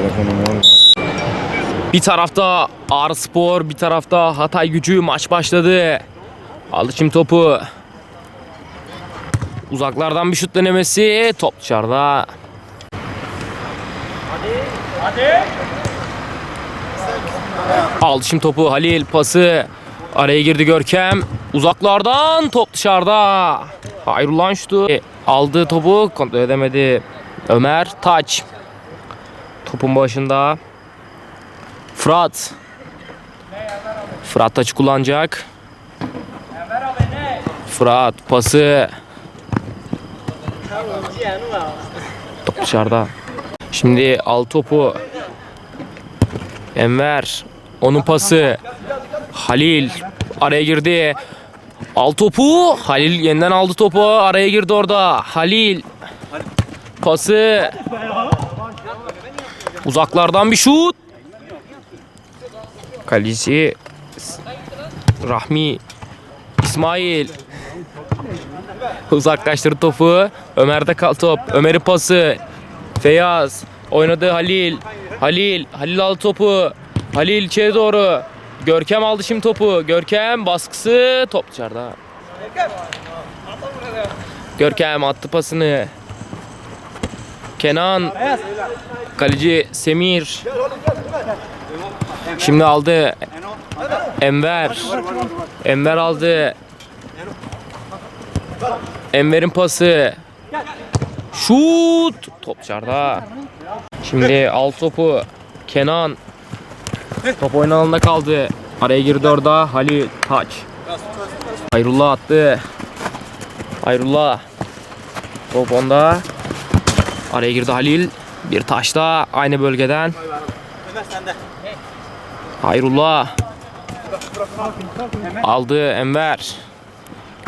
telefonum var. Bir tarafta Ağrı Spor, bir tarafta Hatay Gücü maç başladı. Aldı şimdi topu. Uzaklardan bir şut denemesi. Top dışarıda. Aldı şimdi topu Halil pası. Araya girdi Görkem. Uzaklardan top dışarıda. Hayrullah'ın şutu. Aldı topu kontrol edemedi. Ömer Taç. Topun başında. Fırat. Fırat taçı kullanacak. Fırat pası. Top dışarıda. Şimdi al topu. Enver. Onun pası. Halil araya girdi. Al topu. Halil yeniden aldı topu. Araya girdi orada. Halil. Pası. Uzaklardan bir şut. Kaleci Rahmi İsmail uzaklaştırdı topu. Ömer'de kal top. Ömer'in pası. Feyyaz oynadı Halil. Halil Halil aldı topu. Halil içeri doğru. Görkem aldı şimdi topu. Görkem baskısı top dışarıda. Görkem attı pasını. Kenan Kaleci Semir. Şimdi aldı. Enver. Enver aldı. Enver'in pası. Şut. Top dışarıda. Şimdi al topu. Kenan. Top oyun alanında kaldı. Araya girdi orada. Halil Taç. Hayrullah attı. Hayrullah. Top onda. Araya girdi Halil. Bir taş da aynı bölgeden. Hayrullah. Aldı Enver.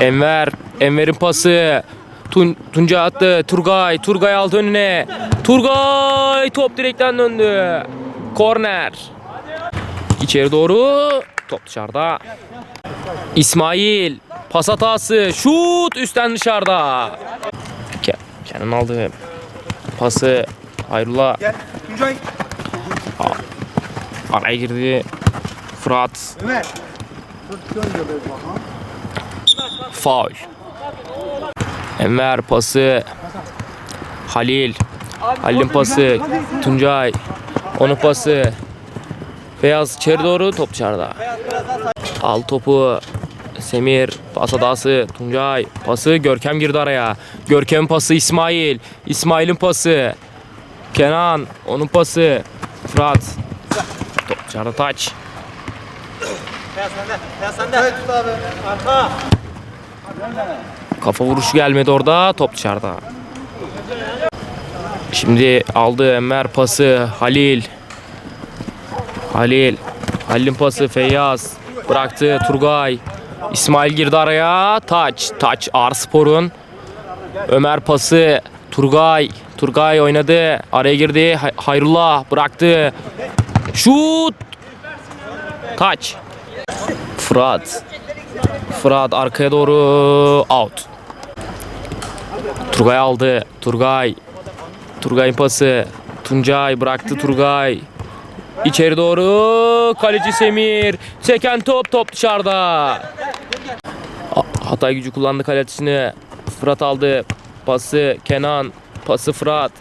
Enver. Enver'in pası. Tun Tunca attı. Turgay. Turgay aldı önüne. Turgay top direkten döndü. Korner. İçeri doğru. Top dışarıda. İsmail. Pas hatası. Şut üstten dışarıda. Ke- Kenan aldı. Pası Hayrullah Gel. Tuncay. araya girdi. Fırat Ömer. faul. Enver pası Halil Halil'in pası Tuncay onun pası Beyaz içeri doğru top dışarıda. Al topu Semir pas hatası Tuncay pası Görkem girdi araya. Görkem pası İsmail. İsmail'in pası. Kenan onun pası. Fırat. Top dışarıda taç. Kafa vuruşu gelmedi orada. Top dışarıda. Şimdi aldı Enver pası Halil. Halil. Halil'in pası Feyyaz. Bıraktı Turgay. İsmail girdi araya. Taç. Taç Arspor'un. Ömer pası Turgay. Turgay oynadı. Araya girdi. Hay- Hayrullah bıraktı. Şut. Taç. Fırat. Fırat arkaya doğru out. Turgay aldı. Turgay. Turgay'ın pası. Tuncay bıraktı Turgay. İçeri doğru kaleci Semir. Seken top top dışarıda. Hatay gücü kullandı kalecisini. Fırat aldı. Pası Kenan. Pası Fırat.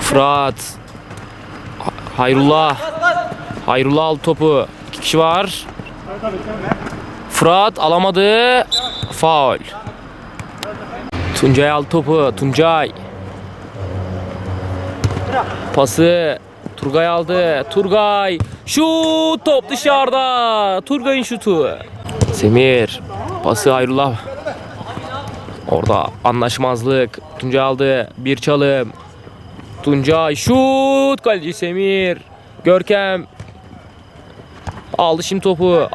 Fırat. Ha- Hayrullah. Hayrullah aldı topu. İki kişi var. Fırat alamadı. Faul. Tuncay aldı topu. Tuncay. Pası. Turgay aldı. Turgay. Şut top dışarıda. Turgay'ın şutu. Semir. Pası Hayrullah. Orada anlaşmazlık. Tuncay aldı. Bir çalım. Tuncay şut. Kaleci Semir. Görkem. Aldı şimdi topu.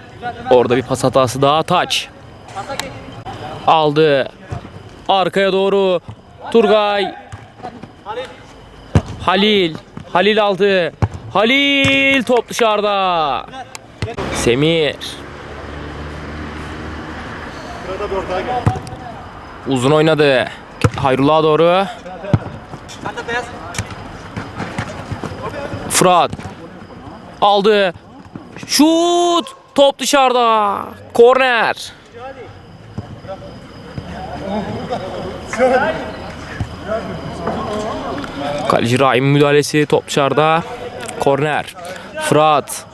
Orada bir pas hatası daha taç. Aldı. Arkaya doğru. Turgay. Halil. Halil aldı. Halil top dışarıda. Semir. Uzun oynadı. Hayrullah'a doğru. Fırat. Aldı. Şut. Top dışarıda. Korner. Kaleci Rahim müdahalesi top dışarıda. Korner. Fırat.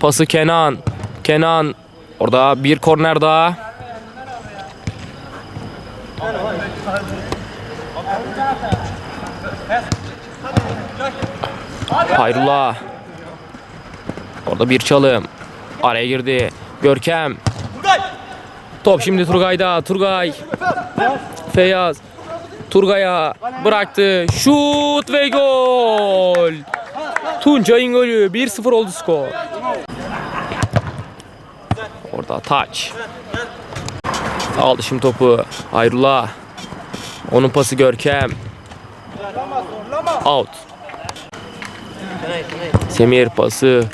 Pası Kenan. Kenan. Orada bir korner daha. Hayrullah. Orada bir çalım. Araya girdi. Görkem. Top şimdi Turgay'da. Turgay. Feyyaz. Turgay'a bıraktı. Şut ve gol. Tuncay'ın golü. 1-0 oldu skor. Orada taç. Aldı şimdi topu. Hayrullah. Onun pası Görkem. Out. Semir pası.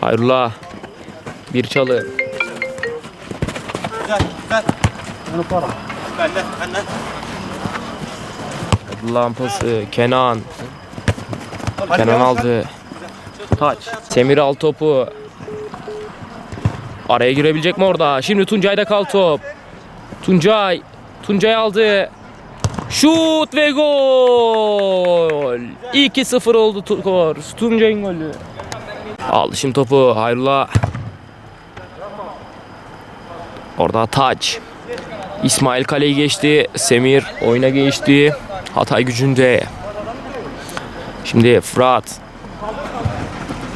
Hayrullah. Bir çalı. Güzel, güzel. Bende, bende. Abdullah'ın pası. Kenan. Kenan aldı. Taç. Semir al topu. Araya girebilecek mi orada? Şimdi Tuncay'da kal top. Tuncay. Tuncay aldı. Şut ve gol. 2-0 oldu skor. Tuncay'ın golü. Aldı şimdi topu. Hayrullah. Orada taç. İsmail kaleyi geçti. Semir oyuna geçti. Hatay gücünde. Şimdi Fırat.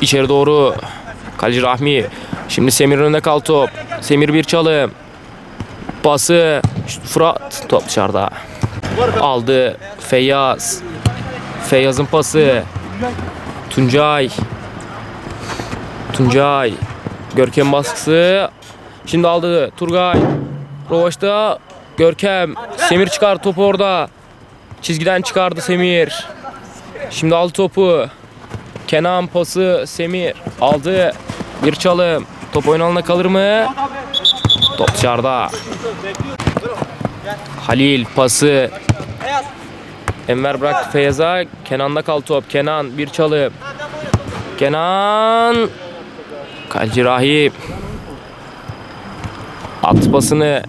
İçeri doğru. Kaleci Rahmi. Şimdi Semir önünde kal top. Semir bir çalım. Pası. Fırat. Top dışarıda. Aldı. Feyyaz. Feyyaz'ın pası. Tuncay. Tuncay. Görkem baskısı. Şimdi aldı Turgay. Rovaş'ta Görkem. Semir çıkar topu orada. Çizgiden çıkardı Semir. Şimdi aldı topu. Kenan pası Semir aldı. Bir çalım. Top oyun kalır mı? Top dışarıda. Halil pası. Enver bıraktı Feyyaz'a. Kenan'da kal top. Kenan bir çalım. Kenan. Kaleci Rahip. At pasını.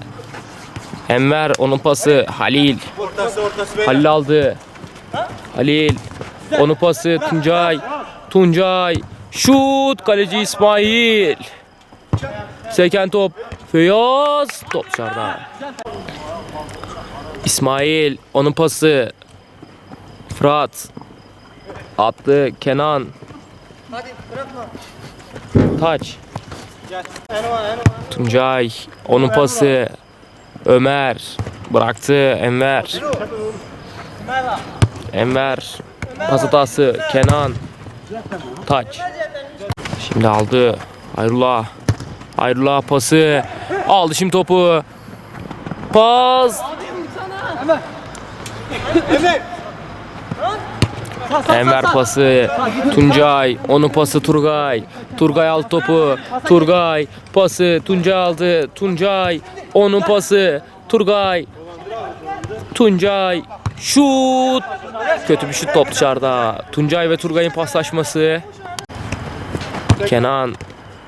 Enver onun pası. Halil. Ortası, ortası. Halil aldı. Halil. Onun pası Tuncay. Tuncay. Şut kaleci İsmail. Seken top. Feyyaz. Top dışarıda. İsmail. Onun pası. Fırat. Attı Kenan. Hadi bırakma. Taç. Tuncay. Onun pası. Ömer. Bıraktı Enver. Enver. Pas hatası. Kenan. Taç. Şimdi aldı. Hayrullah. Hayrullah pası. Aldı şimdi topu. Pas. Emre. Enver pası. Tuncay. Onun pası Turgay. Turgay aldı topu. Turgay. Pası. Tuncay aldı. Tuncay. Onun pası. Turgay. Tuncay. Şut. Kötü bir şut top dışarıda. Tuncay ve Turgay'ın paslaşması. Kenan.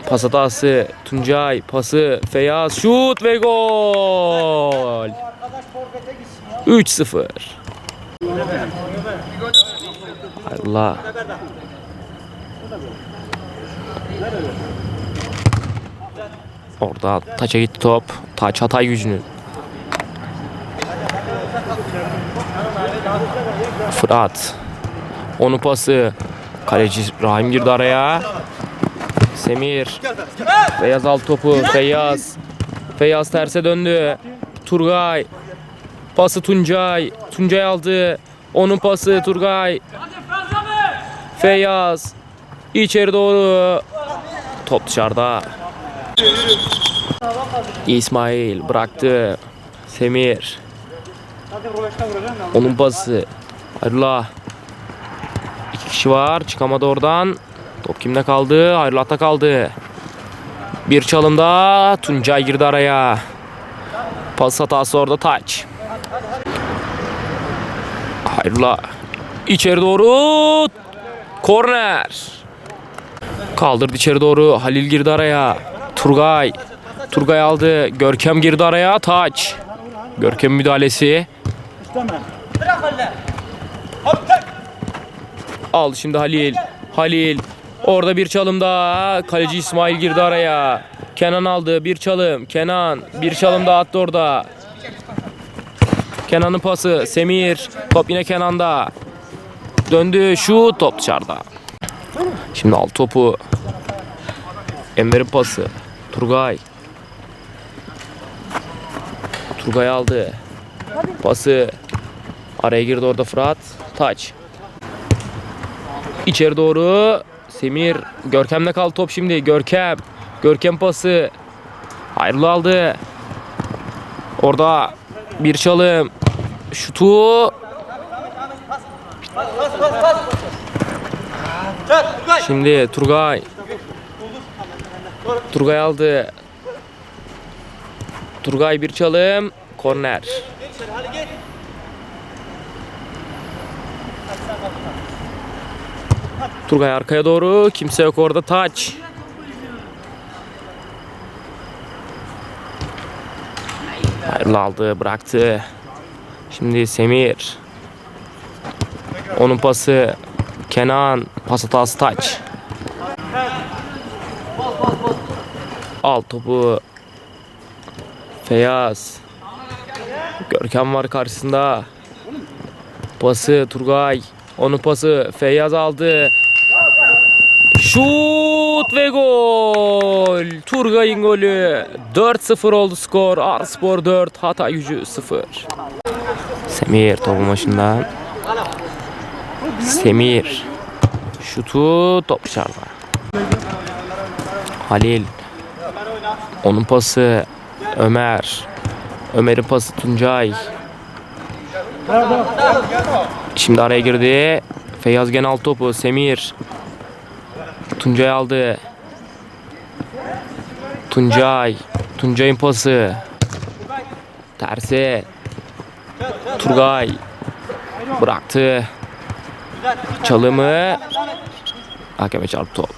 Pas hatası. Tuncay. Pası. Feyyaz. Şut ve gol. 3-0. Allah. Orada taça gitti top. Taç Hatay gücünü. Fırat. Onun pası. Kaleci Rahim girdi araya. Semir. Feyyaz al topu. Feyyaz. Feyyaz terse döndü. Turgay. Pası Tuncay. Tuncay aldı. Onun pası Turgay. Feyyaz. İçeri doğru. Top dışarıda. İsmail bıraktı. Semir. Onun pası. Hayrullah. İki kişi var. Çıkamadı oradan. Top kimde kaldı? Hayrullah'ta kaldı. Bir çalımda Tuncay girdi araya. Pas hatası orada taç. Hayrola. İçeri doğru. Korner. Kaldırdı içeri doğru. Halil girdi araya. Turgay. Turgay aldı. Görkem girdi araya. Taç. Görkem müdahalesi. Aldı şimdi Halil. Halil. Orada bir çalım daha. Kaleci İsmail girdi araya. Kenan aldı. Bir çalım. Kenan. Bir çalım daha attı orada. Kenan'ın pası. Semir. Top yine Kenan'da. Döndü. Şut. Top dışarıda. Şimdi al topu. Enver'in pası. Turgay. Turgay aldı. Pası. Araya girdi orada Fırat. Taç. İçeri doğru. Semir. Görkem'de kaldı top şimdi. Görkem. Görkem pası. Hayırlı aldı. Orada bir çalım. Şutu. Pas pas pas. Çek Turgay. Şimdi Turgay. Turgay aldı. Turgay bir çalım. Korner. Turgay arkaya doğru. Kimse yok orada. Taç. Hayırlı aldı. Bıraktı. Şimdi Semir. Onun pası. Kenan. Pas hatası Taç. Al topu. Feyyaz. Görkem var karşısında. Pası Turgay. Onun pası Feyyaz aldı. Şut ve gol. Turgay'ın golü. 4-0 oldu skor. Arspor 4, Hatay gücü 0. Semir topun başında. Semir. Şutu top dışarıda. Halil. Onun pası Ömer. Ömer'in pası Tuncay. Şimdi araya girdi. Feyyaz gene alt topu. Semir. Tuncay aldı. Tuncay. Tuncay'ın pası. Tersi. Turgay. Bıraktı. Çalımı. Hakeme çarptı top.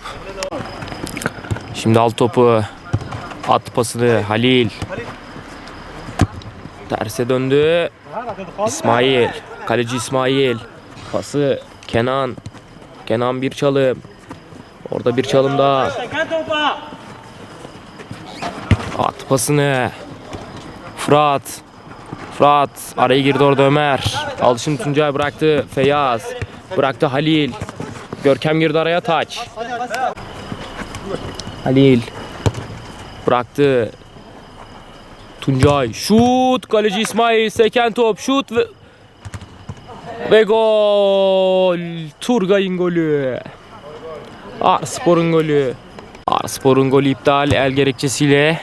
Şimdi alt topu. At pasını Halil. Terse döndü. İsmail. Kaleci İsmail. Pası Kenan. Kenan bir çalım. Orada bir çalım daha. At pasını. Fırat. Fırat. Araya girdi orada Ömer. Şimdi Tuncay bıraktı. Feyyaz. Bıraktı Halil. Görkem girdi araya taç. Halil. Bıraktı. Tuncay. Şut. Kaleci İsmail. Seken top. Şut ve... Ve gol. Turgay'ın golü. Arspor'un golü. Arspor'un golü iptal el gerekçesiyle.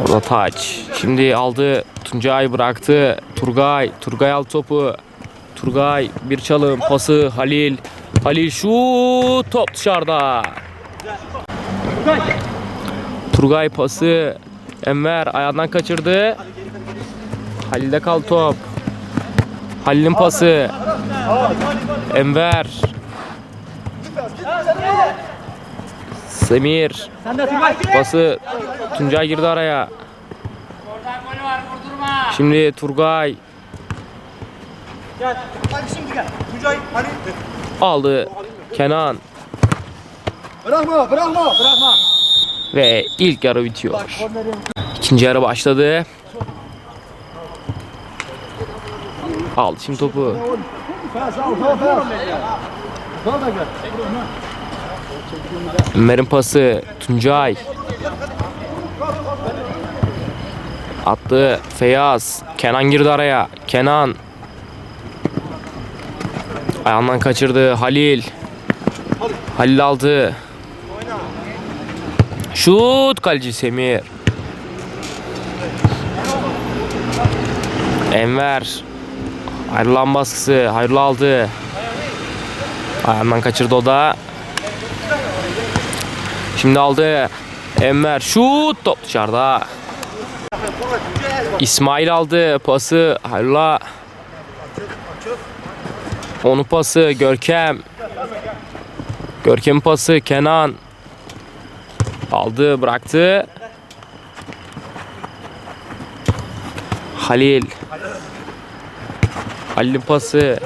Orada taç. Şimdi aldı. Tuncay bıraktı. Turgay. Turgay al topu. Turgay bir çalım pası Halil. Halil şut top dışarıda. Turgay pası Enver ayağından kaçırdı. Halil'de kaldı top. Halil'in pası. Enver. Semir. Pası Tuncay girdi araya. Şimdi Turgay aldı. Kenan Bırakma, bırakma, bırakma. ve ilk yarı bitiyor. İkinci yarı başladı. Aldı şimdi topu. Ömer'in pası Tuncay. Attı Feyyaz. Kenan girdi araya. Kenan. Ayağından kaçırdı Halil. Halil aldı. Şut kaleci Semir. Enver. Ayrılan baskısı. Hayırlı aldı. Ayağından kaçırdı o da. Şimdi aldı. Enver şut top dışarıda. İsmail aldı pası Halil'a. Onu pası Görkem. Görkem pası Kenan. Aldı bıraktı. Halil. Halil'in pası.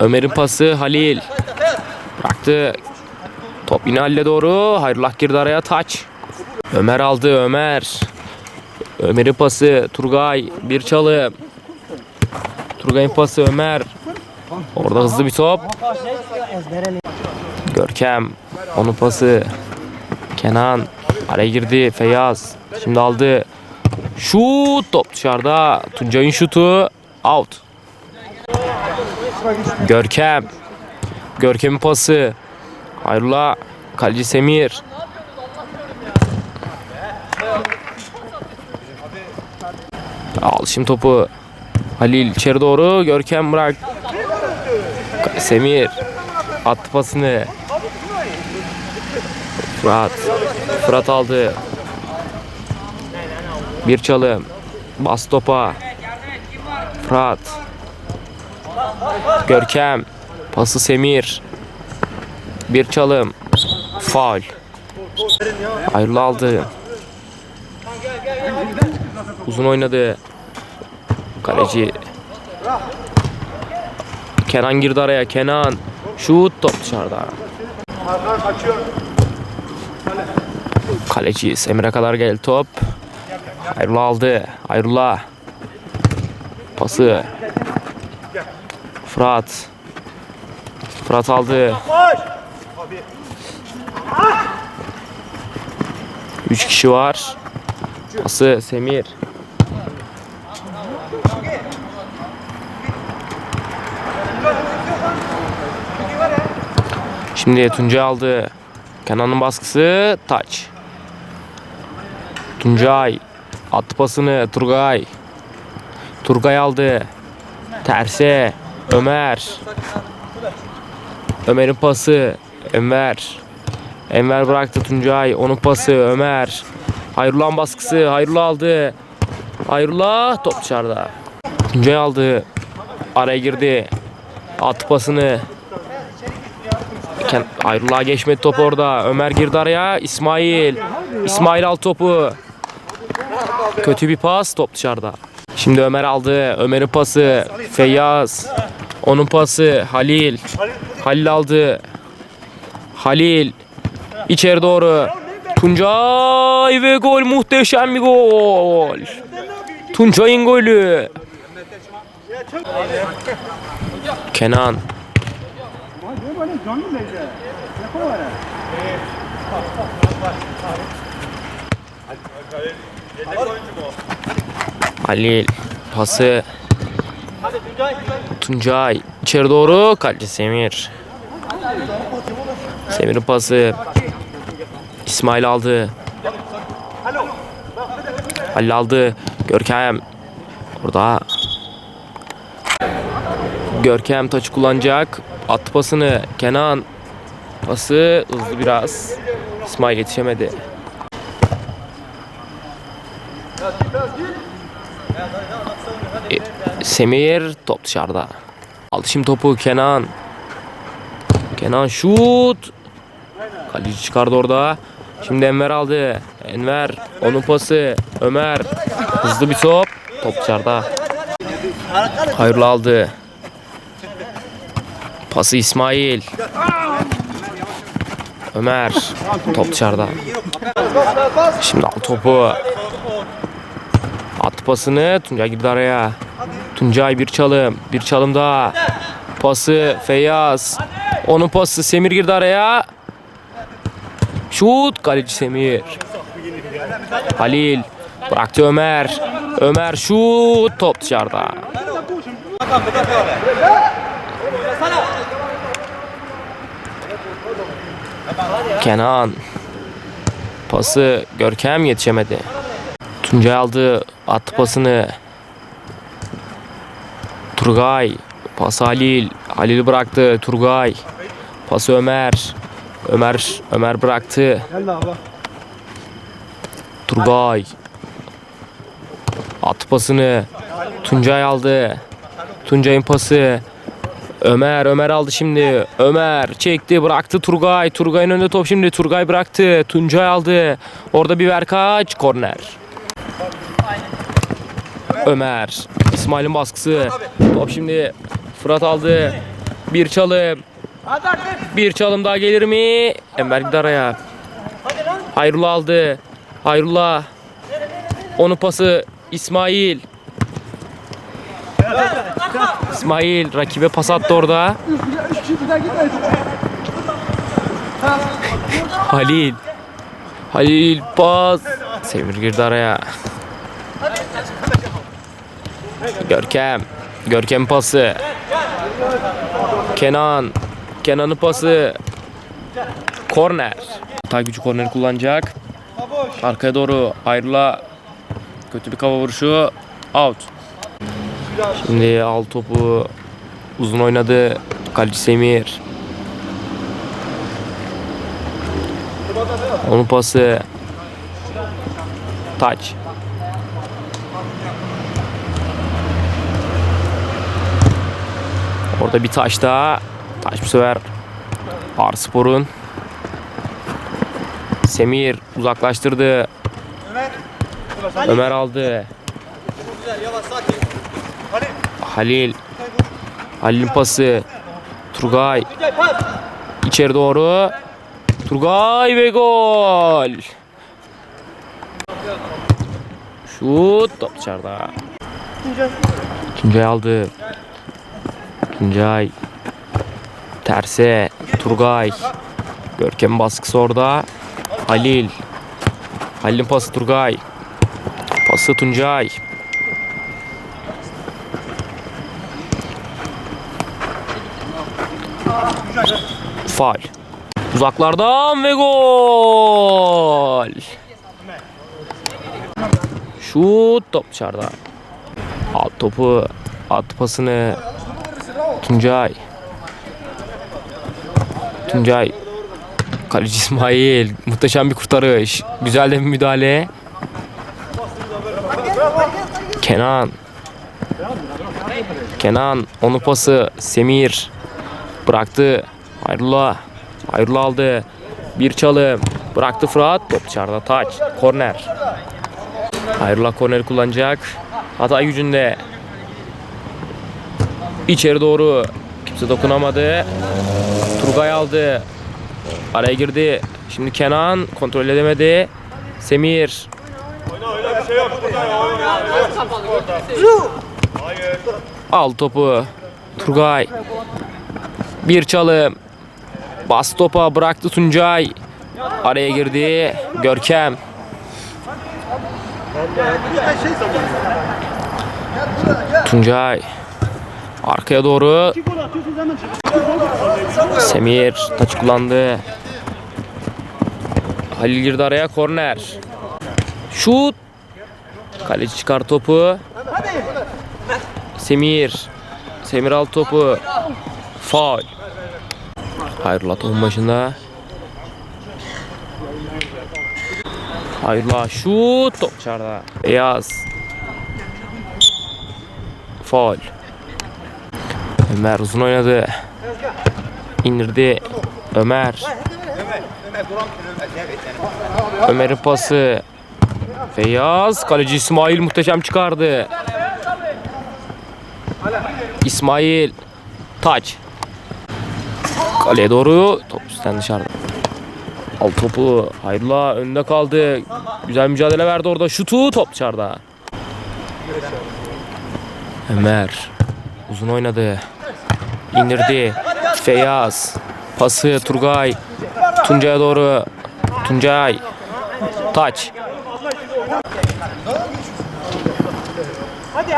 Ömer'in pası Halil. Bıraktı. Top yine Halil'e doğru. Hayrullah girdi araya taç. Ömer aldı Ömer. Ömer'in pası Turgay. Bir çalım. Turgay'ın pası Ömer. Orada hızlı bir top. Görkem. Onun pası. Kenan. Araya girdi. Feyyaz. Şimdi aldı. Şut. Top dışarıda. Tuncay'ın şutu. Out. Görkem. Görkem'in pası. Hayrullah. Kaleci Semir. Al şimdi topu. Halil içeri doğru. Görkem bırak. Semir. Attı pasını. Fırat. Fırat aldı. Bir çalım. Bas topa. Fırat. Görkem. Pası Semir. Bir çalım. Faul. Ayrılı aldı. Uzun oynadı. Kaleci. Kenan girdi araya. Kenan. Şut top dışarıda. Kaleci Semir'e kadar geldi top. Ayrıla aldı. Ayrıla. Pası. Fırat. Fırat aldı. Üç kişi var. Pası Semir. Şimdi Tuncay aldı. Kenan'ın baskısı taç. Tuncay attı pasını Turgay. Turgay aldı. Terse Ömer. Ömer'in pası Ömer. Enver bıraktı Tuncay. Onun pası Ömer. Hayrullah baskısı. Hayrullah aldı. Hayrullah top dışarıda. Tuncay aldı. Araya girdi. Attı pasını. Ken- Ayrullah geçmedi top orada. Ömer girdi araya. İsmail. İsmail al topu. Kötü bir pas. Top dışarıda. Şimdi Ömer aldı. Ömer'in pası. Feyyaz. Onun pası. Halil. Halil aldı. Halil. İçeri doğru. Tuncay ve gol. Muhteşem bir gol. Tuncay'ın golü. Kenan. Halil pası Tuncay içeri doğru kaleci Semir Semir'in pası. İsmail aldı. Halil aldı. Görkem. Orada. Görkem taçı kullanacak. Attı pasını. Kenan. Pası hızlı biraz. İsmail yetişemedi. Semir top dışarıda. Aldı şimdi topu Kenan. Kenan şut. Kaleci çıkardı orada. Şimdi Enver aldı. Enver onun pası. Ömer hızlı bir top. Top dışarıda. Hayırlı aldı. Pası İsmail. Ömer top dışarıda. Şimdi al topu. At pasını Tuncay girdi araya. Tuncay bir çalım. Bir çalım daha. Pası Feyyaz. Onun pası Semir girdi araya. Şut kaleci Semir. Halil bıraktı Ömer. Ömer şut top dışarıda. Kenan. Pası Görkem yetişemedi. Tuncay aldı attı pasını. Turgay. Pas Halil. Halil bıraktı. Turgay. Pası Ömer. Ömer Ömer bıraktı. Gel abi. Turgay. At pasını. Tuncay aldı. Tuncay'ın pası. Ömer, Ömer aldı şimdi. Ömer çekti, bıraktı Turgay. Turgay'ın önünde top şimdi. Turgay bıraktı. Tuncay aldı. Orada bir verkaç. Korner. Ömer. İsmail'in baskısı. Top şimdi Fırat aldı. Bir çalım. Bir çalım daha gelir mi? Enver gider araya. Hayrullah aldı. Hayrullah. Onun pası İsmail. İsmail rakibe pas attı orada. Halil. Halil pas. Semir girdi araya. Görkem. Görkem pası. Kenan. Kenan'ın pası. Korner. Hatay gücü korneri kullanacak. Arkaya doğru ayrıla. Kötü bir kafa vuruşu. Out. Şimdi al topu uzun oynadı. Kaleci Semir. Onun pası. Taç. Orada bir taş daha. Taş bu sefer Arspor'un. Semir uzaklaştırdı. Ömer aldı. Güzel yavaş sakin. Halil. Halil'in pası. Turgay. İçeri doğru. Turgay ve gol. Şut top dışarıda. Tuncay aldı. Tuncay. Terse. Turgay. Görkem baskısı orada. Halil. Halil'in pası Turgay. Pası Tuncay. Faal. Uzaklardan ve gol. Şut top dışarıda. Alt topu at pasını Tuncay. Tuncay. Kaleci İsmail. Muhteşem bir kurtarış. Güzel de bir müdahale. Kenan. Kenan. Onu pası. Semir. Bıraktı. Hayrullah. Hayrullah aldı. Bir çalım. Bıraktı Fırat. Top dışarıda. Taç. Korner. Hayrullah korneri kullanacak. Hatay gücünde. İçeri doğru. Kimse dokunamadı. Turgay aldı. Araya girdi. Şimdi Kenan kontrol edemedi. Semir. Al topu. Turgay. Bir çalım. Bas topa bıraktı Tuncay. Araya girdi. Görkem. Tuncay. Arkaya doğru. Semir taç kullandı. Halil girdi araya korner. Şut. Kaleci çıkar topu. Semir. Semir al topu. Faul. Hayrola topun başında. Hayrola şut top dışarıda. Beyaz. Faul. Ömer uzun oynadı. İndirdi. Ömer. Ömer'in pası. Feyyaz. Kaleci İsmail muhteşem çıkardı. İsmail. Taç. Kaleye doğru top üstten dışarıda. Al topu. Hayrola önde kaldı. Güzel mücadele verdi orada. Şutu top dışarıda. Ömer. Uzun oynadı. İndirdi. Feyyaz. Pası Turgay. Tuncay'a doğru. Tuncay. Taç.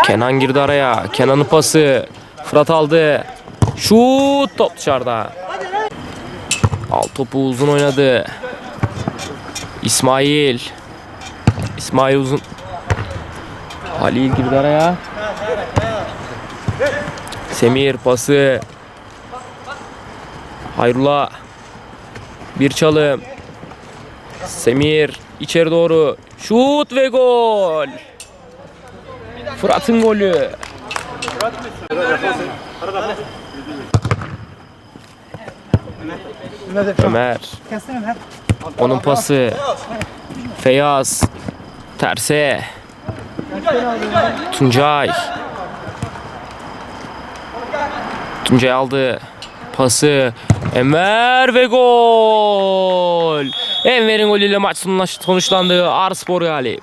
Kenan girdi araya. Kenan'ın pası. Fırat aldı. Şut top dışarıda. Alt topu uzun oynadı. İsmail. İsmail uzun. Halil girdi araya. Semir pası. Hayrullah. Bir çalım. Semir içeri doğru. Şut ve gol. Fırat'ın golü. Ömer. Onun pası. Feyyaz. Terse. Tuncay. Tuncay aldı. Pası. Enver ve gol. Enver'in golüyle maç sonuçlandı. Arspor galip.